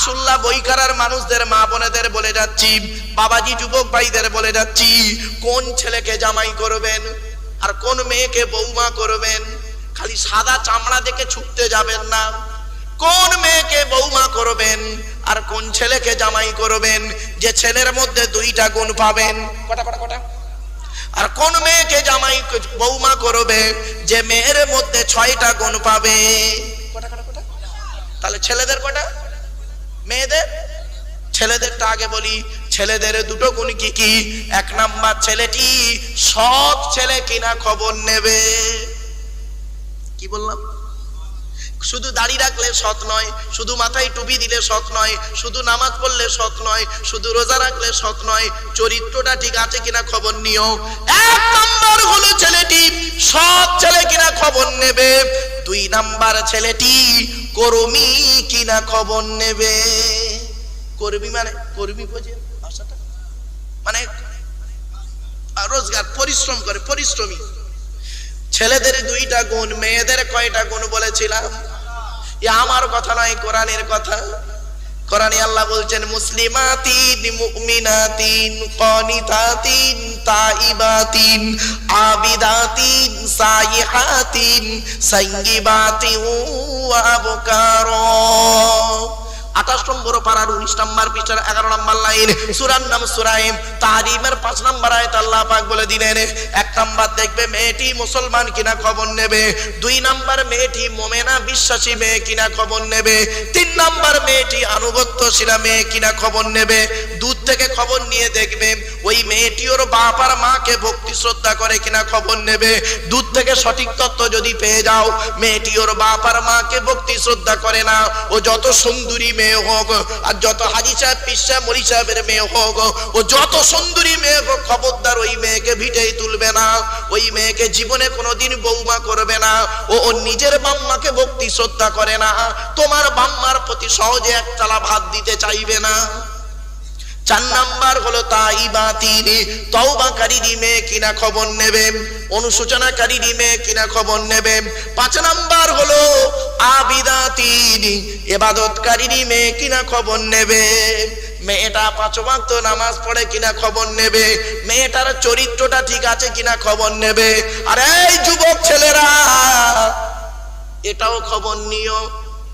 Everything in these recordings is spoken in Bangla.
আরশুল্লাহ বইকারার মানুষদের মা বোনেদের বলে যাচ্ছি, বাবাজি, যুবক ভাইদের বলে যাচ্ছি, কোন ছেলেকে জামাই করবেন আর কোন মেয়েকে বৌমা করবেন? খালি সাদা চামড়া দেখে ছুটতে যাবেন না। কোন মেয়েকে বৌমা করবেন আর কোন ছেলেকে জামাই করবেন? যে ছেলের মধ্যে দুইটা গুণ পাবেন। কটা কটা কটা? আর কোন মেয়েকে জামাই বৌমা করবে? যে মেয়ের মধ্যে ছয়টা গুণ পাবে। কটা কটা কটা? তাহলে ছেলেদের কটা? মেয়েদের? ছেলেদেরটা আগে বলি, ছেলেদের দুটো গুণ কি কি? এক নাম্বার ছেলেটি সৎ ছেলে কিনা খবর নেবে। কি বললাম? শুধু দাড়ি রাখলে সৎ নয়, শুধু মাথায় টুপি দিলে সৎ নয়, শুধু নামাজ পড়লে সৎ নয়, শুধু রোজা রাখলে সৎ নয়, চরিত্রটা ঠিক আছে কিনা খবর নিও। এক নাম্বার হলো ছেলেটি সৎ ছেলে কিনা খবর নেবে। দুই নাম্বার ছেলেটি কর্মী কিনা খবর নেবে? কর্মী মানে কর্মী বোঝে ভাষাটা? মানে রোজগার, পরিশ্রম করে, পরিশ্রমী। ছেলেদের দুইটা গুণ, মেয়েদের কয়টা গুণ বলেছিলাম? আমার কথা নয়, কোরআনের কথা। কোরআনে আল্লাহ বলছেন মুসলিমাতিন মুমিনাতিন কনিতাতিন তাইবাতিন আবিদাতিন সাইহাতিন সাইয়িবাতিন ওয়া আবকারা। আঠাশ নম্বর পাড়ার উনিশ নম্বর পৃষ্ঠার এগারো নম্বর লাইন। সুরার নাম সুরাইম। তারিমের পাঁচ নম্বর আয়ত আল্লাহ পাক বলে দিলেন, এক নম্বর দেখবে মেয়েটি মুসলমান কিনা খবর নেবে, দুই নম্বর মেয়েটি মোমেনা বিশ্বাসী মেয়ে কিনা খবর নেবে, তিন নম্বর মেয়েটি আনুগত্যশীলা মেয়ে কিনা খবর নেবে। দূর থেকে খবর নিয়ে দেখবে ওই মেয়েটি ওর বাপ আর মাকে ভক্তি শ্রদ্ধা করে কিনা খবর নেবে। দূর থেকে সঠিক তত্ত্ব যদি পেয়ে যাও মেয়েটি ওর বাপ আর মাকে ভক্তি শ্রদ্ধা করে না। ও যত সুন্দরী মেয়ে হোক, আর যত হাজি সাহেব পিস মরি সাহেবের মেয়ে হোক, ও যত সুন্দরী মেয়ে হোক, খবরদার ওই মেয়েকে ভিটেই তুলবে না, ওই মেয়েকে জীবনে কোনোদিন বৌমা করবে না, ও ওর নিজের বাম্মাকে ভক্তি শ্রদ্ধা করে না, তোমার বাম্মার প্রতি সহজে এক চালা ভাত দিতে চাইবে না। চার নাম্বার হলো তাই বাতিনি তওবাকারী মেয়ে কিনা খবর নেবে অনুশোচনাকারী মেয়ে কিনা খবর নেবে। পাঁচ নাম্বার হলো আবিদা আবিদাতিনি এবাদতকারী মেয়ে কিনা খবর নেবে। মেয়েটা পাঁচ ওয়াক্ত নামাজ পড়ে কিনা খবর নেবে, মেয়েটার চরিত্রটা ঠিক আছে কিনা খবর নেবে। আর এই যুবক ছেলেরা, এটাও খবর নিও,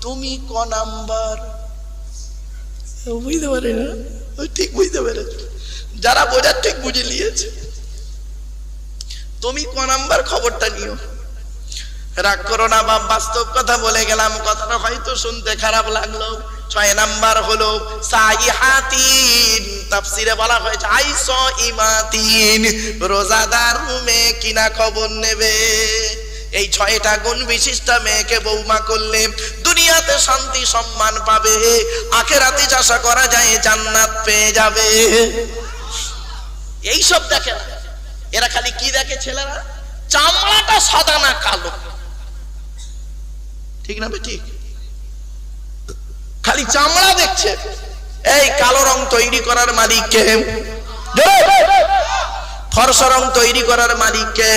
তুমি ক নাম্বার? বুঝতে পারে না। ওই ঠিক বুঝতে পেরেছে? যারা বোঝার ঠিক বুঝে নিয়েছে। তুমি ক নাম্বার খবরটা নিও। রাগ করো না বা বাস্তব কথা বলে গেলাম, কথাটা হয়তো শুনতে খারাপ লাগল। ছয় নাম্বার হলো, সাইহাতিন, তাফসিরে বলা হয়েছে, আইস ইমাতিন, রোজাদার মে কিনা খবর নেবে। এই ছয়টা গুণ বিশিষ্ট মেয়েকে বৌমা করলে দুনিয়াতে শান্তি, সম্মান পাবে। আখেরাতে আশা করা যায় জান্নাত পেয়ে যাবে। এই সব দেখে না। এরা খালি কি দেখে ছেলেরা? চামড়াটা সাদা না কালো। ঠিক না ঠিক খালি চামড়া দেখছে। এই কালো রং তৈরি করার মালিককে। ফর্সা রং তৈরি করার মালিককে।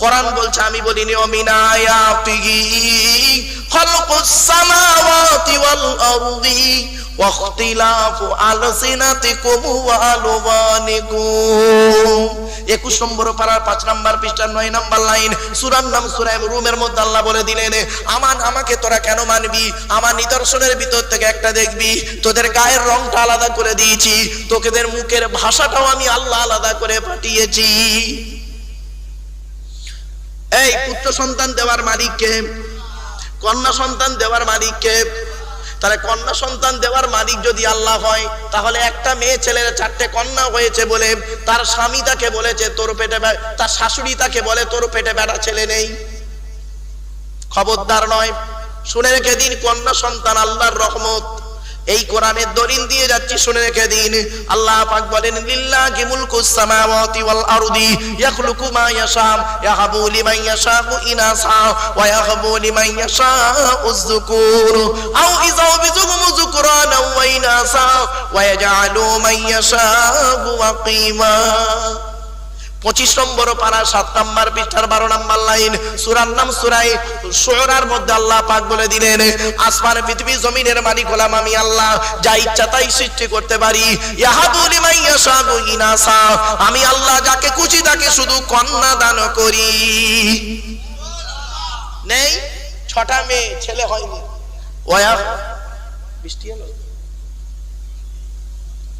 কোরআন বলছে, আমি বলিনি অমিনায়াতিহি খালকুস ওয়াল আরদি ওয়াখতিলাফু আলসিনাতিকুম ওয়া আলওয়ানিকুম। 21 নম্বর পারার 5 নাম্বার পৃষ্ঠার 9 নাম্বার লাইন। সূরার নাম সূরা রুমের মধ্যে আল্লাহ বলে দিলেন আমান আমাকে তোরা কেন মানবি? আমার নিদর্শনের ভিতর থেকে একটা দেখবি। তোদের গায়ের রংটা আলাদা করে দিয়েছি। তোকেদের মুখের ভাষাটাও আমি আল্লাহ আলাদা করে পাঠিয়েছি। এই পুত্র সন্তান দেওয়ার মালিককে কন্যা সন্তান দেওয়ার মালিককে তাহলে কন্যা সন্তান দেওয়ার মালিক যদি আল্লাহ হয়, তাহলে একটা মেয়ে ছেলের চারটে কন্যা হয়েছে বলে তার স্বামী তাকে বলেছে, তোর পেটে তার শাশুড়ি তাকে বলে, তোর পেটে বেটা ছেলে নেই। খবরদার নয়। শুনে রেখে দিন, কন্যা সন্তান আল্লাহর রহমত। এই কোরআনের দলিল দিয়ে যাচ্ছি, শুনে রেখে দিন। আল্লাহ পাক বলেন, লিল্লাহি মুলকুস সামাওয়াতি ওয়াল আরদি, ইয়াখলুকু মা ইয়াশা ইয়াহাবু লিমান ইয়াশাউ ইনাসা, ওয়া ইয়াহাবু লিমান ইয়াশাউ যুকুর আও ইযাউ বিযুকুম যুকরানা ওয়া ইনাসা, ওয়া ইয়াজআলু মান ইয়াশাউ ওয়াকিমা। পঁচিশ নম্বর পারা, সাত নম্বর পৃষ্ঠার বারো নম্বর লাইন। সুরার নাম সুরাই সোহরার মধ্যে আল্লাহ পাক বলে দিলেন, আসমান পৃথিবী জমিনের মালিক হলাম আমি আল্লাহ, যা ইচ্ছা তাই সৃষ্টি করতে পারি। আমি আল্লাহ যাকে খুশি তাকে শুধু কন্যা দান করি। নেই, ছটা মেয়ে, ছেলে হয়নি। ওয়া বৃষ্টি হলো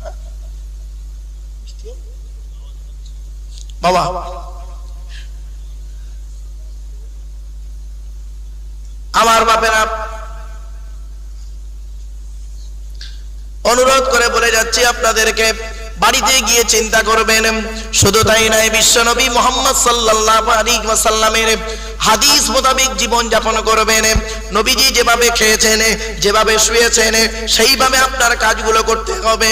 হ্যাঁ? বৃষ্টি হলো? বাবা। আমার বাপেরা, অনুরোধ করে বলে যাচ্ছি, আপনাদেরকে বাড়িতে গিয়ে চিন্তা করবেন। শুধু তাই নয়, বিশ্বনবী মোহাম্মদ আলাইহি হাদিস মোতাবেক জীবন যাপন করবেন। নবীজি যেভাবে খেয়েছেন, যেভাবে শুয়েছেন, সেইভাবে আপনার কাজগুলো করতে হবে।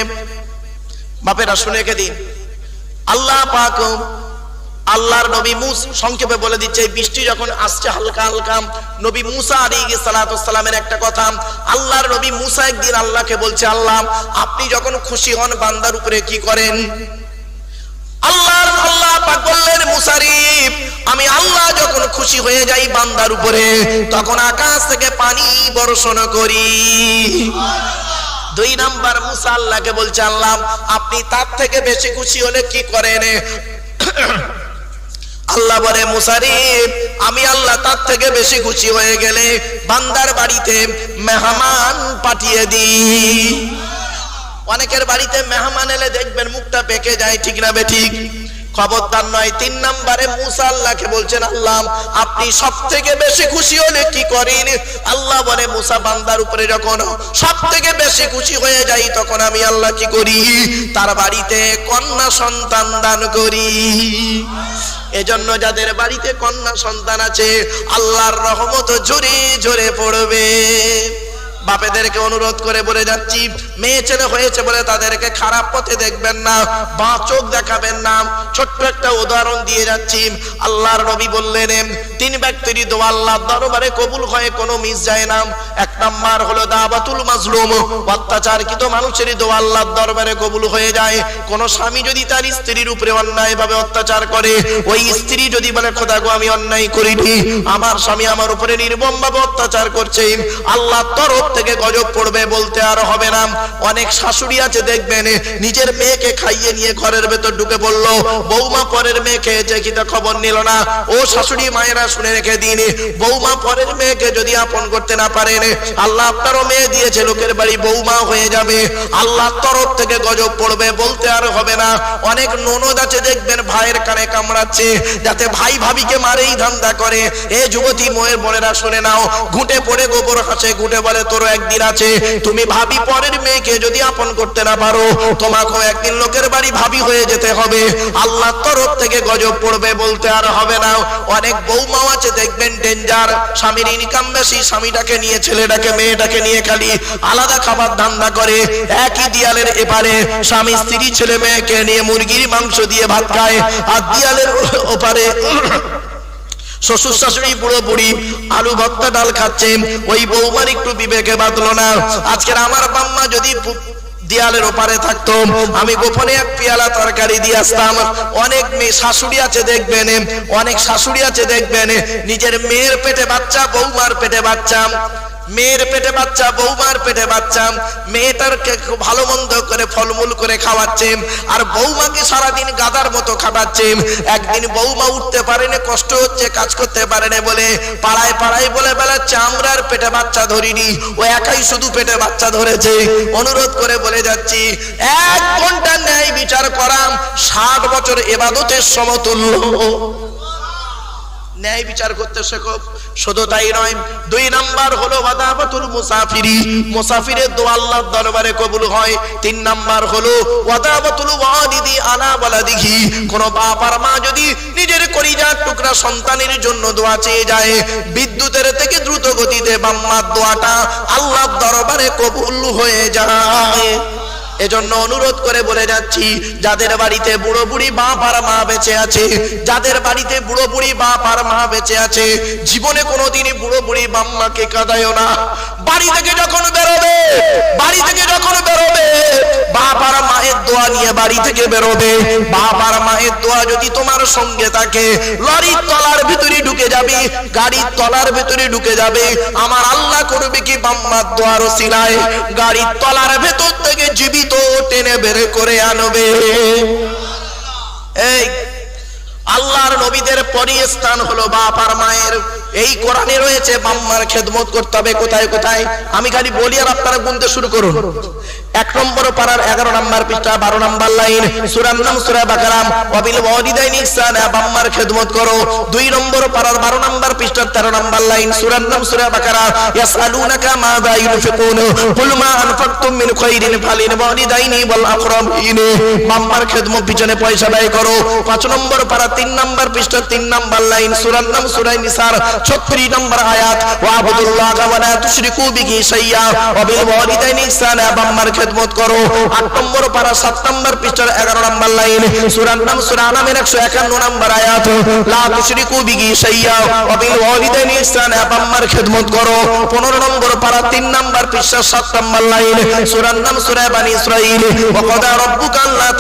বাপেরা, শুনে কে দিন। আল্লাহ পাক আল্লাহর নবী মুস, সংক্ষেপে বলে দিচ্ছে বৃষ্টি যখন আসছে হালকা হালকা, নবী মুসা আলাইহি সালাতু সালামের একটা কথা, আল্লাহর নবী মুসা একদিন আল্লাহকে বলছে, আল্লাহ, আপনি যখন খুশি হন বান্দার উপরে কি করেন? আল্লাহর, আল্লাহ পাক বললেন মুসারিফ আমি আল্লাহ যখন খুশি হয়ে যাই বান্দার উপরে, তখন আকাশ থেকে পানি বর্ষণ করি। দুই নাম্বার মুসা আল্লাহকে বলছে, আল্লাহ, আপনি তার থেকে বেশি খুশি হলে কি করেন? আল্লাহ বলে মুসারিফ আমি আল্লাহ তার থেকে বেশি খুশি হয়ে গেলে বান্দার বাড়িতে মেহমান পাঠিয়ে দিই। অনেকের বাড়িতে মেহমান এলে দেখবেন মুখটা পেকে যায়, ঠিক না বে ঠিক? খবরদার নয়, তিন নম্বরে মুসা আল্লাহকে বলছেন, আল্লাহ, আপনি সব থেকে বেশি খুশি হলে কি করেন? আল্লাহ বলে, মুসা বান্দার উপরে যখন সব থেকে বেশি খুশি হয়ে যাই, তখন আমি আল্লাহ কি করি? তার বাড়িতে কন্যা সন্তান দান করি। এজন্য যাদের বাড়িতে কন্যা সন্তান আছে, আল্লাহর রহমত জোরে জোরে পড়বে। বাপেদেরকে অনুরোধ করে বলে যাচ্ছি, মেয়ে ছেলে হয়েছে বলে তাদেরকে খারাপ পথে দেখবেন না, বা চোখ দেখাবেন না। ছোট্ট একটা উদাহরণ দিয়ে যাচ্ছি। আল্লাহর নবী বললেন তিন ব্যক্তির দোয়া আল্লাহর দরবারে কবুল হয়ে কোনো মিস যায় না। এক নাম্বার হলো দাবাতুল মাজলুম, অত্যাচারকৃত মানুষেরই দোয়া আল্লাহর দরবারে কবুল হয়ে যায়। কোন স্বামী যদি তার স্ত্রীর উপরে অন্যায় ভাবে অত্যাচার করে, ওই স্ত্রী যদি বলে, খোদা গো, আমি অন্যায় করিনি, আমার স্বামী আমার উপরে নির্মম ভাবে অত্যাচার করছে। আল্লাহ তরফ থেকে গজব পড়বে বলতে আর হবে না। অনেক শাশুড়ি আছে, দেখবেন, নিজের মেয়েকে খাইয়ে নিয়ে ঘরের ভেতর ঢুকে পড়ল বৌমা পরের মেয়ে খেয়েছে কি তা খবর নিল না। ও শাশুড়ি মায়েরা শুনে রেখে দিন, বৌমা পরের মেয়েকে যদি আপন করতে না পারেন, আল্লাহ আপনারও মেয়ে দিয়েছে, লোকের বাড়ি বৌমা হয়ে যাবে। আল্লাহ তরফ থেকে গজব পড়বে বলতে আর হবে না। অনেক ননদ আছে, দেখবেন, ভাইয়ের কানে কামড়াচ্ছে, যাতে ভাই ভাবিকে মারেই ধান্দা করে। এ যুবতী, মোয়ের বোনেরা, শুনে নাও, ঘুটে পড়ে গোবর হাসে, ঘুটে বলে, তোর একদিন আছে, তুমি ভাবি পরের মেয়েকে যদি আপন করতে না পারো, তোমাকেও একদিন লোকের বাড়ি ভাবি হয়ে যেতে হবে। আল্লাহ তরফ থেকে গজব পড়বে বলতে আর হবে না। অনেক বৌমাও আছে, দেখবেন ডেঞ্জার স্বামীর ইনকাম বেশি, স্বামীটাকে নিয়ে, ছেলেটাকে, মেয়েটাকে নিয়ে খালি আলাদা খাবার ধান্দা করে। একই দিয়ালের এপারে স্বামী, স্ত্রী, ছেলে, মেয়েকে নিয়ে মুরগির মাংস দিয়ে ভাত খায়, আর দিয়ালের ওপারে শ্বশুর শাশুড়ি বুড়ো বুড়ি, আলু ভর্তা ডাল খাচ্ছে ওই বৌমার একটু বিবেকে বাঁধলো না। আজকের আমার বাম্মা যদি দেয়ালের ওপারে থাকতো, আমি গোপনে এক পেয়ালা তরকারি দিয়ে আসতাম। অনেক মেয়ে শাশুড়ি আছে দেখবেন, অনেক শাশুড়ি আছে দেখবেন, নিজের মেয়ের পেটে বাচ্চা, বৌমার পেটে বাচ্চা। মেয়ের পেটে বাচ্চা, বৌমার পেটে বাচ্চা, মেয়েটারকে ভালো মন্দ করে ফলমূল করে খাওয়াচ্ছে, আর বৌমাকে সারাদিন গাদার মতো খাটাচ্ছে। একদিন বৌমা উঠতে পারেনি, কষ্ট হচ্ছে, কাজ করতে পারেনি বলে পাড়ায় পাড়ায় বলে বেড়াচ্ছে আমরা আর পেটে বাচ্চা ধরিনি, ও একাই শুধু পেটে বাচ্চা ধরেছে। অনুরোধ করে বলে যাচ্ছি, এক ঘণ্টা ন্যায় বিচার করাম, ষাট বছর এবাদতের সমতুল্য। ন্যায় বিচার করতে শেখো। শুধু তাই নয়, দুই নাম্বার হলো ওয়াদাবাতুল মুসাফিরি। মুসাফিরের দোয়া আল্লাহর দরবারে কবুল হয়। তিন নাম্বার হলো ওয়াদাবাতুল ওয়ালিদি আলা ওয়ালাদিহি। কোন বাপ আর মা যদি নিজের কলিজার টুকরা সন্তানের জন্য দোয়া চেয়ে যায়, বিদ্যুতের থেকে দ্রুত গতিতে বাম্মার দোয়াটা আল্লাহর দরবারে কবুল হয়ে যায়। এজন্য অনুরোধ করে বলে যাচ্ছি, যাদের বাড়িতে বুড়ো বুড়ি বাপ আর মা বেঁচে আছে, যাদের বাড়িতে বুড়ো বুড়ি বাপ আর মা বেঁচে আছে, জীবনে কোনোদিনই বুড়ো বুড়ি বাম্মাকে কাঁদায়ও না। বাড়ি থেকে যখন বেরোবে, বাড়ি থেকে যখন বেরোবে, বাপ আর মায়ের দোয়া নিয়ে বাড়ি থেকে বেরোবে। বাপ আর মায়ের দোয়া যদি তোমার সঙ্গে থাকে, লরির তলার ভিতরে ঢুকে যাবে, গাড়ির তলার ভিতরে ঢুকে যাবে। আমার আল্লাহ করবে কি বাম্মার দোয়ার সিলায় গাড়ির তলার ভেতর থেকে জীবিত টেনে বের করে আনবে। এই, আল্লাহর নবীদের পরই স্থান হলো বাপ আর মায়ের। এই কোরআনে রয়েছে বাম্মার খেদমত করতে হবে, কোথায় কোথায়? আমি খালি বলি আর আপনারা গুনতে শুরু করুন। এক নম্বর পাড়ার এগারো নম্বর পৃষ্ঠা বারো নম্বর লাইন। সুরার নাম সুরা বাকারাম। অবিল বাম্মার খেদমত করো। দুই নম্বর পাড়ার বারো নম্বর পৃষ্ঠার তেরো নম্বর লাইন। সুরার নাম সুরা বাকারা, ইয়াসআলুনাকা বাম্মার খেদমত পিছনে পয়সা ব্যয় করো। পাঁচ নম্বর পাড়া, তিন নম্বর পৃষ্ঠার তিন নম্বর লাইন। সুরার নাম সুরাই নিসার 36 নম্বর আয়াত। ওয়াবুদুল্লাহ ওয়া লা তুশরিকু বিহি শাইয়্যা ওয়া বিল ওয়ালিদাইনি খেদমত করো। আট নম্বর পারা, সাত নম্বর পৃষ্ঠার এগারো নম্বর লাইন। সুরার নাম সুরা নামের একশো একান্ন নম্বর আয়াত। লা তুশরিকু বিহি শাইয়্যা ওয়া বিল ওয়ালিদাইনি ইহসানা বাম্মার খেদমত করো। পনেরো নম্বর পারা, তিন নম্বর পৃষ্ঠার সাত নম্বর লাইন। সুরার নাম সুরা বানি ইসরাইল। ওয়া কাদা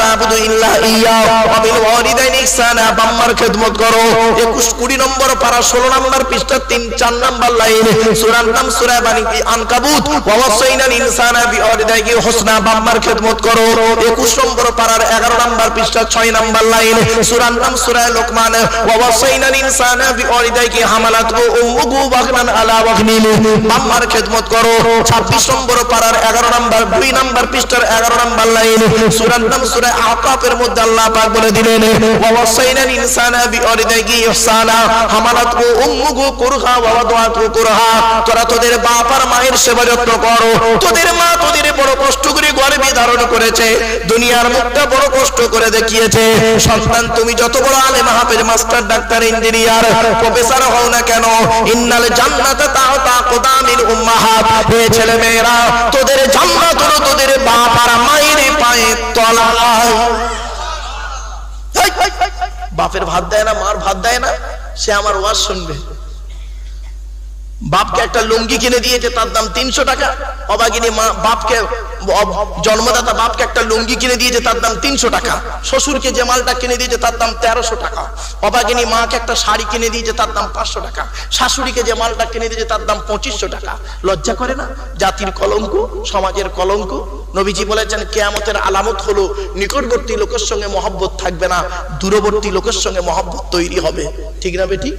তা'বুদু ইল্লা ইয়্যা ওয়া বিল ওয়ালিদাইনি ইহসানা বাম্মার খেদমত করো। 21 20 নম্বর পারা 16 নম্বর পৃষ্ঠা তিন, চার নম্বর লাইন। সুরার নাম সুরা বানি আনকাবুত। ওয়া ওয়াসাইনাল ইনসানা বিওয়ালিদাইহি হুসনা বাম্মার খেদমত করো। 21 নম্বর পারার 11 নম্বর পৃষ্ঠা 6 নম্বর লাইন। সুরার নাম সূরা লোকমান। ওয়া ওয়াসাইনাল ইনসানা বিওয়ালিদাইহি হামালাতহু উম্মুহু ওয়াহনান আলা ওয়াহনিন বাম্মার খেদমত করো। 26 নম্বর পারার 11 নম্বর 2 নম্বর পৃষ্ঠার 11 নম্বর লাইন। সুরার নাম সূরা আকাফের মধ্যে আল্লাহ পাক বলে দিলেন ওয়াসাইনাল ইনসানা বিওয়ালিদাইহি ইহসানা হামালাতহু উম্মুহু কুরহা ওয়া ওয়াদাতহু কুরহা। তোরা তোদের বাপ আর মায়ের সেবা যত্ন করো। তোদের মা তোদের বড় কষ্ট করে গর্ভে ধারণ করেছে, দুনিয়ার মুখটা বড় কষ্ট করে দেখিয়েছে। সন্তান, তুমি যত বড় আলেম, হাফেজ, মাস্টার, ডাক্তার, ইঞ্জিনিয়ার, প্রফেসর হও না কেন, ইন্নাল জান্নাত তাহতা কোদামিল উম্মাহাত হে ছেলে মেয়েরা, তোদের জান্নাত হলো তোদের বাপ আর মায়ের পায়ে তলায় বাপের ভাত দেয় না, মার ভাত দেয় না, সে আমার ওয়াজ শুনবে। বাপকে একটা লুঙ্গি কিনে দিয়েছে, তার দাম তিনশো টাকা। অবাগিনী মা বাপকে জন্মদাতা বাপকে একটা লুঙ্গি কিনে দিয়েছে, তার দাম তিনশো টাকা। শ্বশুরকে যে মালটা কিনে দিয়েছে, তার দাম তেরোশো টাকা। অবাগিনী মাকে একটা শাড়ি কিনে দিয়েছে, তার দাম পাঁচশো টাকা। শাশুড়িকে যে মালটা কিনে দিয়েছে, তার দাম পঁচিশশো টাকা। লজ্জা করে না? জাতির কলঙ্ক, সমাজের কলঙ্ক। নবীজি বলেছেন, কেয়ামতের আলামত হলো, নিকটবর্তী লোকের সঙ্গে মহব্বত থাকবে না, দূরবর্তী লোকের সঙ্গে মহব্বত তৈরি হবে। ঠিক না বেটি?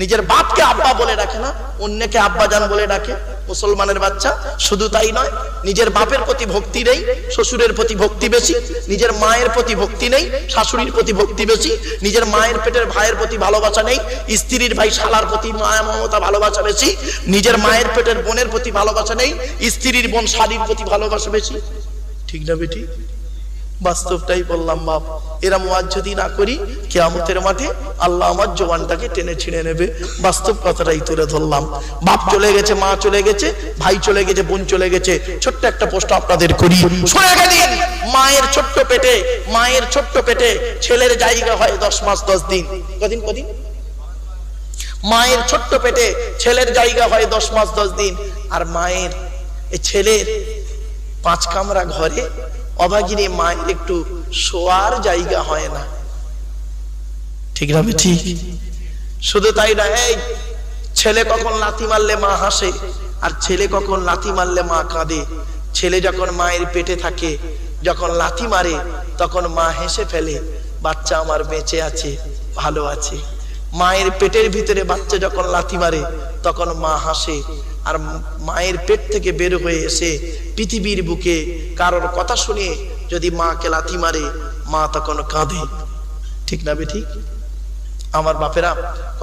নিজের বাপকে আব্বা বলে ডাকে না, অন্যকে আব্বা জান বলে ডাকে। মুসলমানের বাচ্চা, শুধু তাই নয়, নিজের বাপের প্রতি ভক্তি নেই, শ্বশুরের প্রতি ভক্তি বেশি, নিজের মায়ের প্রতি ভক্তি নেই, শাশুড়ির প্রতি ভক্তি বেশি, নিজের মায়ের পেটের ভাইয়ের প্রতি ভালোবাসা নেই, স্ত্রীর ভাই শালার প্রতি মায়া, মমতা, ভালোবাসা বেশি, নিজের মায়ের পেটের বোনের প্রতি ভালোবাসা নেই, স্ত্রীর বোন শাড়ির প্রতি ভালোবাসা বেশি। ঠিক না বেটি? বাস্তবটাই বললাম, বাপ। এরা ওয়াজ যদি না করি কেয়ামতের মাঠে আল্লাহ আমার জবানটাকে টেনে ছিঁড়ে নেবে। বাস্তব কথাটাই তুলে ধরলাম। বাপ চলে গেছে, মা চলে গেছে, ভাই চলে গেছে, বোন চলে গেছে। ছোট্ট একটা প্রশ্ন আপনাদের করি। মায়ের ছোট্ট পেটে, মায়ের ছোট্ট পেটে ছেলের জায়গা হয় দশ মাস, দশ দিন। কদিন কদিন? মায়ের ছোট্ট পেটে ছেলের জায়গা হয় দশ মাস, দশ দিন। আর মায়ের ছেলের পাঁচ কামরা ঘরে অভাগিনী মায়ের একটু শোয়ার জায়গা হয় না। ঠিক না ঠিক শুধু তাই না, এই ছেলে কখন লাথি মারলে মা হাসে, আর ছেলে কখন লাথি মারলে মা কাঁদে। ছেলে যখন মায়ের পেটে থাকে, যখন লাথি মারে, তখন মা হেসে ফেলে, বাচ্চা আমার বেঁচে আছে, ভালো আছে। মায়ের পেটের ভিতরে বাচ্চা যখন লাথি মারে, তখন মা হাসে আর মায়ের পেট থেকে বের হয়ে এসে পৃথিবীর বুকে কারোর কথা শুনে যদি মাকে লাথি মারে, মা তখন কাঁদে। ঠিক না বে ঠিক? আমার বাপেরা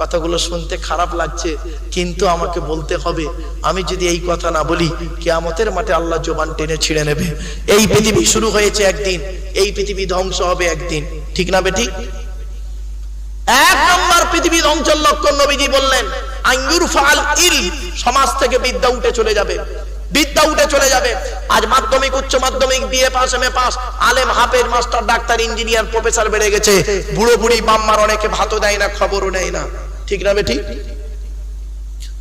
কথাগুলো শুনতে খারাপ লাগছে, কিন্তু আমাকে বলতে হবে, আমি যদি এই কথা না বলি, কেয়ামতের মাঠে আল্লাহ জবান টেনে ছিঁড়ে নেবে। এই পৃথিবী শুরু হয়েছে একদিন, এই পৃথিবী ধ্বংস হবে একদিন। ঠিক না বেঠিক এক নম্বর পৃথিবী ধ্বংসের লক্ষণ নবীজি বললেন আঙ্গুর ফাল ইল সমাজ থেকে বিদ্যা উঠে চলে যাবে। বিদ্যা উঠে চলে যাবে। আজ মাধ্যমিক, উচ্চ মাধ্যমিক, BA pass M A pass, আলেম হাফেজ, মাস্টার, ডাক্তার, ইঞ্জিনিয়ার, প্রফেসর বেড়ে গেছে। বুড়ো বুড়ি, বাম্মার অনেকে ভাতও দেয় না, খবরও নেয় না। ঠিক না বেঠিক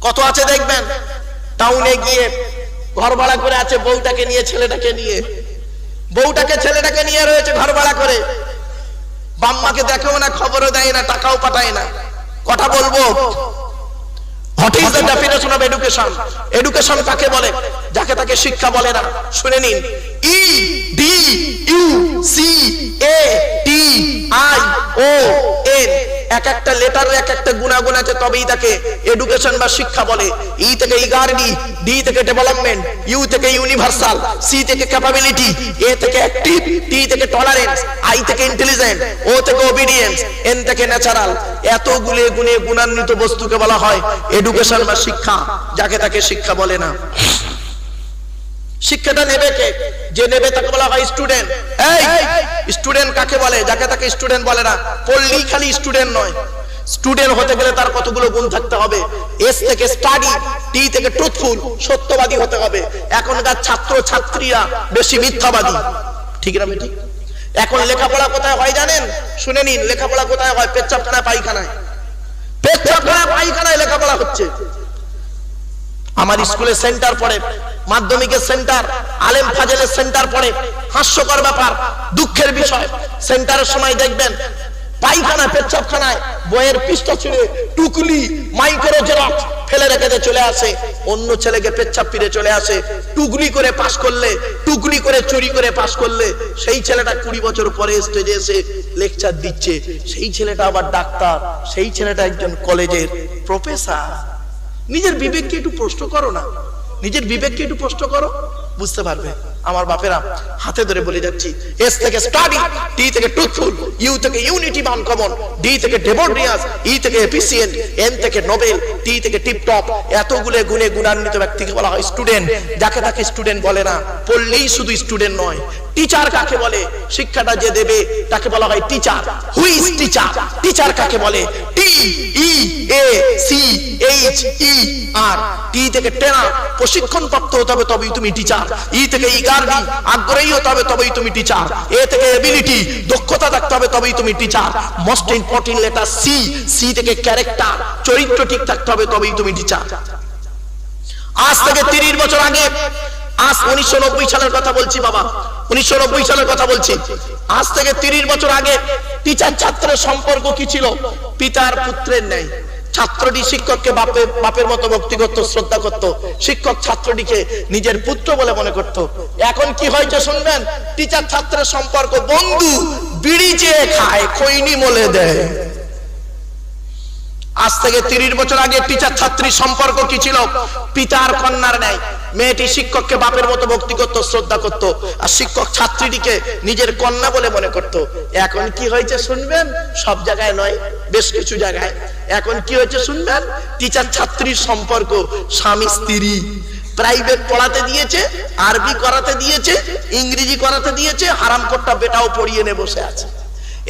কত আছে দেখবেন? টাউনে গিয়ে ঘর ভাড়া করে আছে বউটাকে নিয়ে, ছেলেটাকে নিয়ে। বউটাকে, ছেলেটাকে নিয়ে রয়েছে ঘর ভাড়া করে। বাম্মাকে দেখেও না, খবরও দেয় না, টাকাও পাঠায় না। কথা বলব? হোয়াট এডুকেশন এডুকেশন কাকে বলে? যাকে তাকে শিক্ষা বলে না। শুনে নিন। ই আই ও এক একটা লেটারের এক একটা গুণাগুণ আছে, তবেই তাকে এডুকেশন বা শিক্ষা বলে। ই থেকে ইগারডি ডি থেকে ডেভেলপমেন্ট ইউ থেকে ইউনিভার্সাল সি থেকে ক্যাপাবিলিটি এ থেকে অ্যাক্টিভ টি থেকে টলারেন্স আই থেকে ইন্টেলিজেন্ট ও থেকে ওবিডিয়েন্স এন থেকে ন্যাচারাল এত গুলে গুণে গুণান্বিত বস্তুকে বলা হয় এডুকেশন বা শিক্ষা, যাকে তাকে শিক্ষা বলে না। শিক্ষাটা নেবে কে? যে নেবে তাকে বলা হয় স্টুডেন্ট এই! স্টুডেন্ট কাকে বলে? যাকে তাকে স্টুডেন্ট বলে না। পড়লেই খালি স্টুডেন্ট নয়। স্টুডেন্ট হতে গেলে তার কতগুলো গুণ থাকতে হবে? এস থেকে স্টাডি টি থেকে ট্রুথফুল সত্যবাদী হতে হবে। এখনকার ছাত্র ছাত্রীরা বেশি মিথ্যাবাদী। ঠিক না ঠিক এখন লেখাপড়া কোথায় হয় জানেন? শুনে নিন লেখাপড়া কোথায় হয়? পেচ্ছাপখানায় পায়খানায়। পেচ্ছাপখানায় পায়খানায় লেখাপড়া হচ্ছে। আমার স্কুলে সেন্টার পড়ে, মাধ্যমিকের সেন্টার, আলেম ফাজেলের সেন্টার পড়ে। হাস্যকর ব্যাপার, দুঃখের বিষয়। সেন্টারের সময় দেখবেন, পায়খানা, পেচ্ছাপখানায় বইয়ের পৃষ্ঠা ছিঁড়ে টুকলি মাইক্রো জেরক্স ফেলে রেখে চলে আসে। অন্য ছেলেকে পেচ্ছাপ ফিরে চলে আসে। টুকলি করে পাশ করলে, টুকলি করে চুরি করে পাশ করলে সেই ছেলেটা কুড়ি বছর পরে স্টেজে এসে লেকচার দিচ্ছে। সেই ছেলেটা আবার ডাক্তার, সেই ছেলেটা একজন কলেজের প্রফেসর নিজের বিবেককে একটু প্রশ্ন করো না। নিজের বিবেককে একটু প্রশ্ন করো। বুঝতে পারবে। আমার বাপেরা হাতে ধরে বলে যাচ্ছি এস থেকে স্টাডি টি থেকে ট্রুথফুল ইউ থেকে ইউনিটি মান কমন ডি থেকে ডেমোড্রিয়াস ই থেকে এফিসিয়েন্ট এন থেকে নোবেল টি থেকে টিপটপ এতগুলো গুণে গুণান্বিত ব্যক্তিকে বলা হয় স্টুডেন্ট যাকে তাকে স্টুডেন্ট বলে না। পড়লেই শুধু স্টুডেন্ট নয়। টিচার কাকে বলে? শিক্ষাটা যে দেবে, তাকে বলা হয় teacher who is teacher teacher কাকে বলে? টি ই এ সি এইচ ই আর টি থেকে ট্রেনার প্রশিক্ষণ প্রাপ্ত হতে হবে, তবেই তুমি টিচার ই থেকে ইগারবি আগ্রহী হতে হবে, তবেই তুমি টিচার এ থেকে এবিলিটি দক্ষতা থাকতে হবে, তবেই তুমি teacher most important letter C C থেকে ক্যারেক্টার চরিত্র ঠিক থাকতে হবে, তবেই তুমি টিচার আজ থেকে তিরিশ বছর আগে আজ উনিশশো সালের কথা বলছি বাবা। উনিশশো সালের কথা বলছি। আজ থেকে তিরিশ বছর আগে টিচার ছাত্রের সম্পর্ক কি ছিল? পিতার পুত্রের ন্যায়। ছাত্রটি শিক্ষককে বাপের বাপের মতো ভক্তি করত, শ্রদ্ধা করত। শিক্ষক ছাত্রটিকে নিজের পুত্র বলে মনে করত। এখন কি হয়েছে শুনবেন? টিচার ছাত্রের সম্পর্ক, বন্ধু, বিড়ি চেয়ে খায়, খৈনি মলে দেয়। আজ থেকে তিরিশ বছর আগে টিচার ছাত্রীর সম্পর্ক কি ছিল? পিতার কন্যার ন্যায়। মেয়েটি শিক্ষককে বাপের মতো ভক্তি করত, শ্রদ্ধা করত, আর শিক্ষক ছাত্রীটিকে নিজের কন্যা বলে মনে করত। এখন কি হয়েছে শুনবেন? সব জায়গায় নয়, বেশ কিছু জায়গায়। এখন কি হয়েছে শুনবেন? টিচার ছাত্রীর সম্পর্ক, স্বামী, স্ত্রী। প্রাইভেট পড়াতে দিয়েছে, আরবি করাতে দিয়েছে, ইংরেজি করাতে দিয়েছে হারাম কোটটা বেটাও পড়িয়ে নে বসে আছে।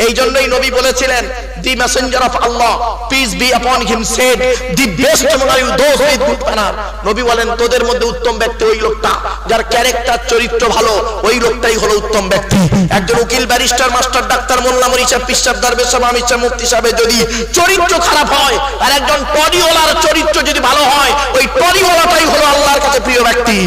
এই জন্যই নবী বলেছিলেন the messenger of Allah peace be upon him said the best you those with good manner নবী বলেন, তোদের মধ্যে উত্তম ব্যক্তি ওই লোকটা, যার ক্যারেক্টার চরিত্র ভালো, ওই লোকটাই হলো উত্তম ব্যক্তি। একজন উকিল, ব্যারিস্টার, মাস্টার, ডাক্তার, মোল্লা, মরিচা পিসাব দরবেশ সাহেব আমির সাহেব মুফতি সাহেবের যদি চরিত্র খারাপ হয়, আর একজন টরিওয়ালার চরিত্র যদি ভালো হয়, ওই টরিওয়ালাটাই হলো আল্লাহর কাছে প্রিয় ব্যক্তি।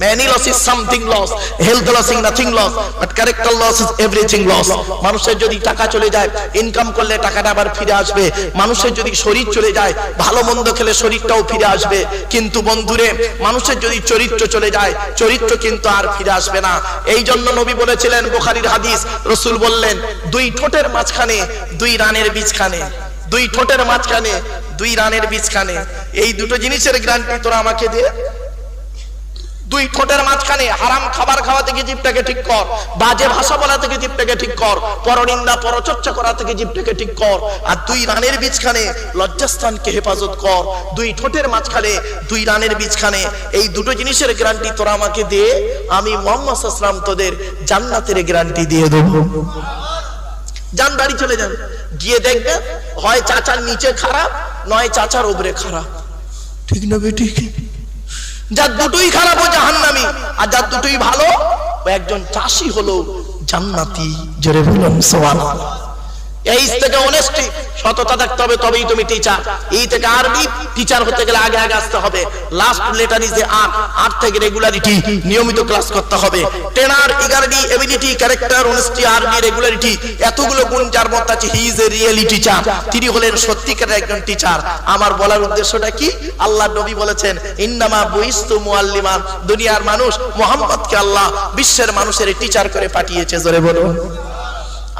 Many loss is something loss. Health loss is nothing loss. But character loss is everything loss. মানুষের যদি টাকা চলে যায় ইনকাম করলে টাকাটা আবার ফিরে আসবে মানুষের যদি শরীর চলে যায়, ভালো মন্দ খেলে শরীরটাও ফিরে আসবে কিন্তু বন্ধুরে, মানুষের যদি চরিত্র চলে যায়, চরিত্র কিন্তু আর ফিরে আসবে না এই জন্য নবী বলেছিলেন, বুখারীর হাদিস, রসুল বললেন, দুই ঠোঁটের মাঝখানে, দুই রানের বীজখানে দুই ঠোঁটের মাঝখানে, দুই রানের বীজখানে এই দুটো জিনিসের গ্যারান্টি তোরা আমাকে দে দুই ঠোঁটের মাঝখানে হারাম খাবার খাওয়া থেকে জীবটাকে ঠিক কর। বাজে ভাষা বলা থেকে জীবটাকে ঠিক কর। পরনিন্দা, পরচর্চা করা থেকে জীবটাকে ঠিক কর। আর দুই রানের বীজখানে লজ্জাস্থানকে হেফাজত কর। দুই ঠোঁটের মাঝখানে, দুই রানের বীজখানে, এই দুটো জিনিসের গ্যারান্টি তোরা আমাকে দিয়ে আমি মোহাম্মদ আসলাম তোদের জান্নাতের গ্যারান্টি দিয়ে দেবো। যান, বাড়ি চলে যান। গিয়ে দেখবেন হয় চাচার নিচে খারাপ, নয় চাচার ওপরে খারাপ। ঠিক না বে ঠিক যার দুটোই খারাপ ও জাহান্নামি। আর যার দুটোই ভালো একজন চাষি হলো জান্নাতি, জোরে বলুন, সুবহানাল্লাহ। এই থেকে অনেস্টি সততা হবে, তবেই তুমি টিচার এই থেকে আরবি টিচার হতে গেলে আগে আগে আসতে হবে। লাস্ট লেটার ইজ আট আট থেকে রেগুলারিটি নিয়মিত ক্লাস করতে হবে। টেনার ইগারডি এবিলিটি ক্যারেক্টার অনেস্টি আরবি রেগুলারিটি এতগুলো গুণ যার মধ্যে আছে he is a really teacher তিনি হলেন সত্যিকারের একজন টিচার আমার বলার উদ্দেশ্যটা কি? আল্লাহ নবী বলেছেন, ইন্নামা বুইস্তু মুআল্লিমান দুনিয়ার মানুষ মোহাম্মদকে আল্লাহ বিশ্বের মানুষের টিচার করে পাঠিয়েছে, জোরে বলুন।